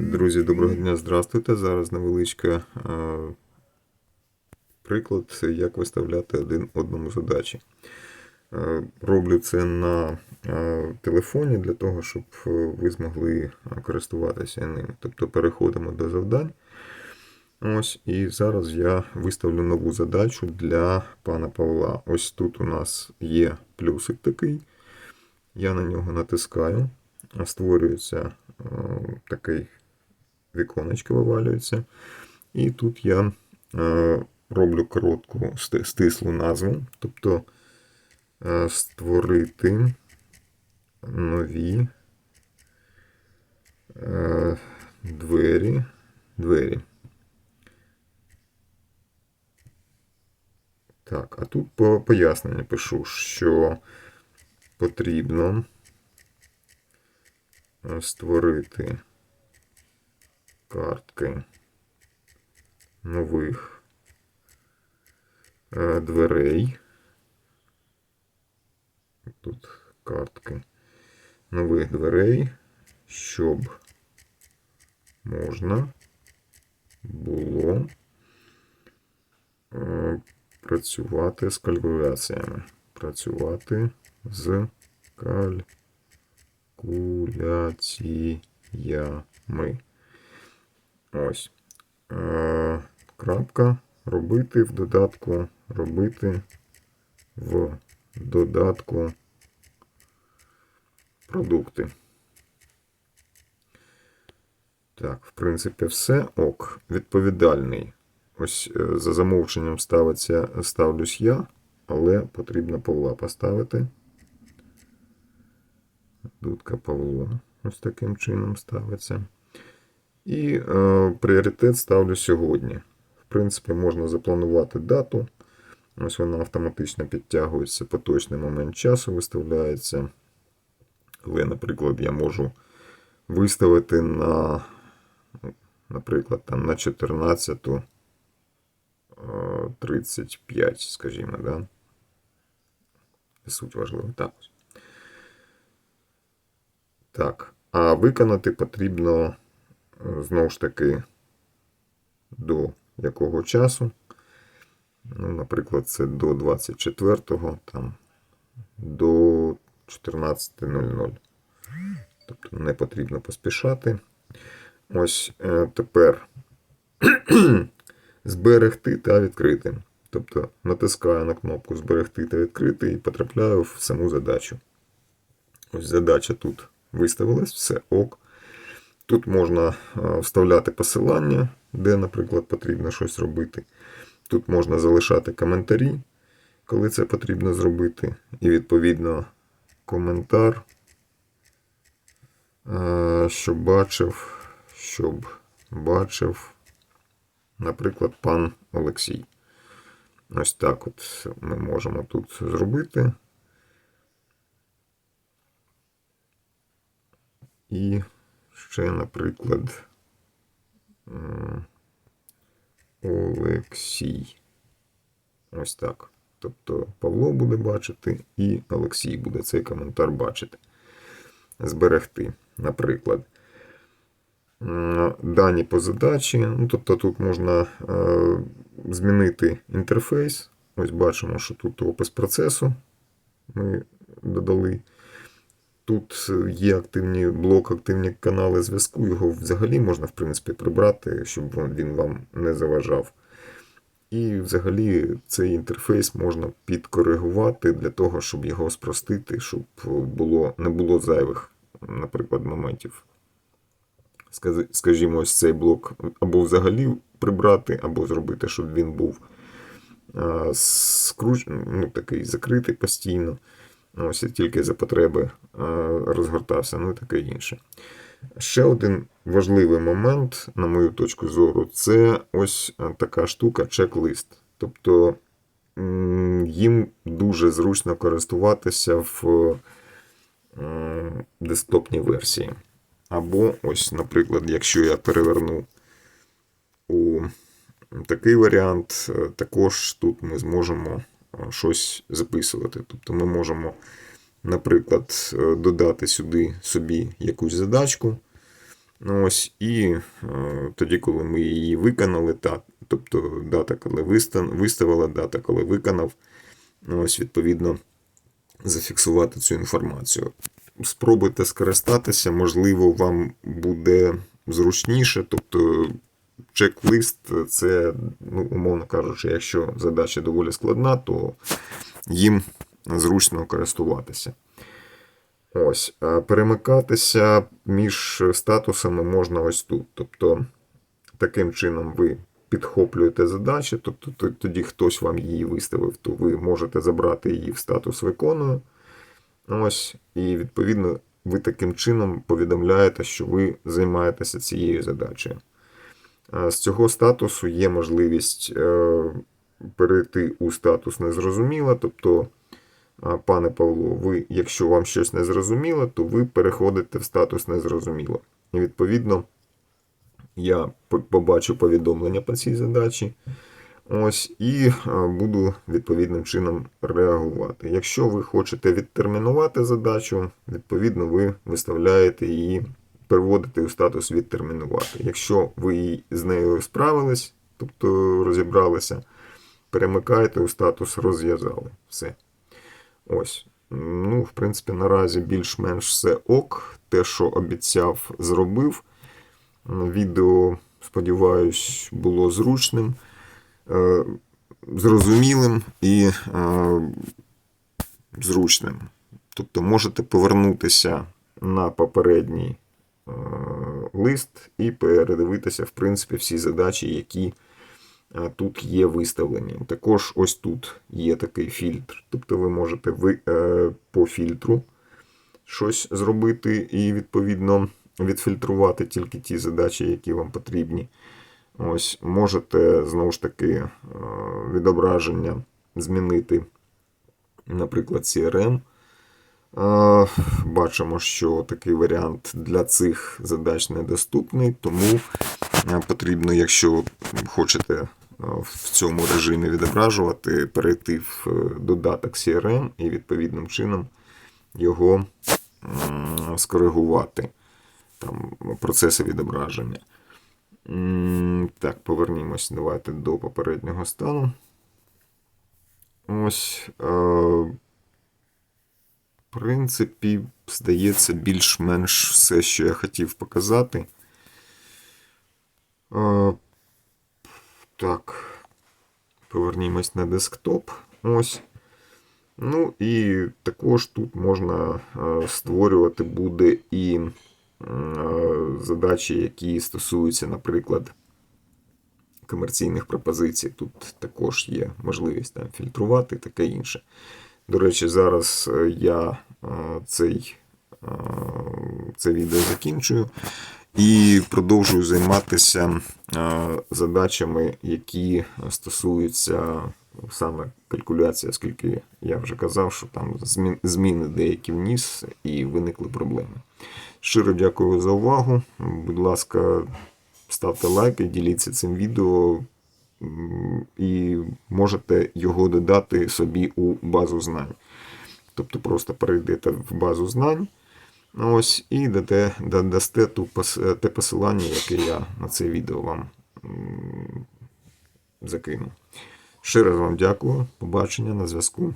Друзі, доброго дня, здравствуйте. Зараз невеличка е, приклад, як виставляти один одному задачі. Е, Роблю це на е, телефоні для того, щоб ви змогли користуватися ним. Тобто переходимо до завдань. Ось, і зараз я виставлю нову задачу для пана Павла. Ось тут у нас є плюсик такий. Я на нього натискаю, створюється е, такий віконечко вивалюється. І тут я е, роблю коротку стислу назву, тобто е, створити нові двері. двері. Так, а тут по пояснення пишу, що потрібно створити картки нових е, дверей. Тут картки нових дверей, щоб можна було е, працювати з калькуляціями. Працювати з калькуляціями. Ось. Е, крапка. Робити в додатку. Робити в додатку продукти. Так, в принципі, все. Ок. Відповідальний. Ось е, за замовченням ставиться, ставлюсь я, але потрібно Павла поставити. Дудка Павло. Ось таким чином ставиться. І е, пріоритет ставлю сьогодні. В принципі, можна запланувати дату. Ось вона автоматично підтягується по точний момент часу, виставляється. Але, наприклад, я можу виставити на, наприклад, там, на 14 е, 35, скажімо, да? Суть важлива. Так. Так. А виконати потрібно е, знову ж таки до якого часу. Ну, наприклад, це до 24-го, там, до 14.00. Тобто не потрібно поспішати. Ось е, тепер зберегти та відкрити. Тобто натискаю на кнопку Зберегти та відкрити і потрапляю в саму задачу. Ось задача тут виставилась, все ок. Тут можна е, вставляти посилання, де, наприклад, потрібно щось робити. Тут можна залишати коментарі, коли це потрібно зробити. І відповідно коментар, е, щоб бачив, щоб бачив, наприклад, пан Олексій. Ось так от ми можемо тут зробити. І ще, наприклад, Олексій. Ось так. Тобто Павло буде бачити і Олексій буде цей коментар бачити. Зберегти, наприклад. Дані по задачі. Ну, тобто тут можна е, змінити інтерфейс. Ось бачимо, що тут опис процесу ми додали. Тут є активні блок, активні канали зв'язку. Його взагалі можна, в принципі, прибрати, щоб він вам не заважав. І взагалі цей інтерфейс можна підкоригувати для того, щоб його спростити, щоб було, не було зайвих, наприклад, моментів. Скажімо, ось цей блок або взагалі прибрати, або зробити, щоб він був скруч... ну, такий закритий постійно. Ось і тільки за потреби розгортався, ну і таке інше. Ще один важливий момент, на мою точку зору, це ось така штука чек-лист. Тобто їм дуже зручно користуватися в е, десктопній версії. Або, ось, наприклад, якщо я переверну у такий варіант, е, також тут ми зможемо е, щось записувати. Тобто ми можемо, наприклад, е, додати сюди собі якусь задачку. Ось, і е, тоді, коли ми її виконали, та, тобто дата, коли виставила, дата, коли виконав, ось, відповідно, зафіксувати цю інформацію. Спробуйте скористатися, можливо, вам буде зручніше. Тобто, чек-лист це, ну, умовно кажучи, якщо задача доволі складна, то їм зручно користуватися. Ось, перемикатися між статусами можна ось тут. Тобто, таким чином ви підхоплюєте задачі, тобто тоді хтось вам її виставив, то ви можете забрати її в статус виконую. Ось, і відповідно ви таким чином повідомляєте, що ви займаєтеся цією задачею. З цього статусу є можливість е, перейти у статус незрозуміло, тобто Пане Павло, ви, якщо вам щось не зрозуміло, то ви переходите в статус незрозуміло. І відповідно, я побачу повідомлення по цій задачі. Ось, і буду відповідним чином реагувати. Якщо ви хочете відтермінувати задачу, відповідно, ви виставляєте її, переводите у статус відтермінувати. Якщо ви з нею справились, тобто розібралися, перемикаєте у статус розв'язали. Все. Ось. Ну, в принципі, наразі більш-менш все ок. Те, що обіцяв, зробив. Відео, сподіваюсь, було зручним, е, зрозумілим і е, зручним. Тобто можете повернутися на попередній лист і передивитися, в принципі, всі задачі, які тут є виставлені. Також ось тут є такий фільтр. Тобто ви можете ви, е, по фільтру щось зробити і, відповідно, відфільтрувати тільки ті задачі, які вам потрібні. Ось, можете знову ж таки е, відображення змінити, наприклад, CRM. Бачимо, що такий варіант для цих задач недоступний, тому е, потрібно, якщо хочете е, в цьому режимі відображувати, перейти в е, додаток CRM і відповідним чином його скоригувати. Там процеси відображення. Так, повернімось давайте до попереднього стану. Ось. Принципі, здається, більш-менш все, що я хотів показати. Е, так. Повернімось на десктоп. Ось. Ну і також тут можна е, створювати буде і е, задачі, які стосуються, наприклад, комерційних пропозицій. Тут також є можливість там, фільтрувати таке інше. До речі, зараз е, я е, цей, е, це відео закінчую і продовжую займатися задачами, які стосуються саме калькуляції, оскільки я вже казав, що там зміни деякі вніс і виникли проблеми. Щиро дякую за увагу. Будь ласка, ставте лайки, діліться цим відео і можете його додати собі у базу знань. Тобто просто перейдете в базу знань. Ось, і дасте те посилання, яке я на це відео вам закину. Щиро вам дякую. Побачення на зв'язку.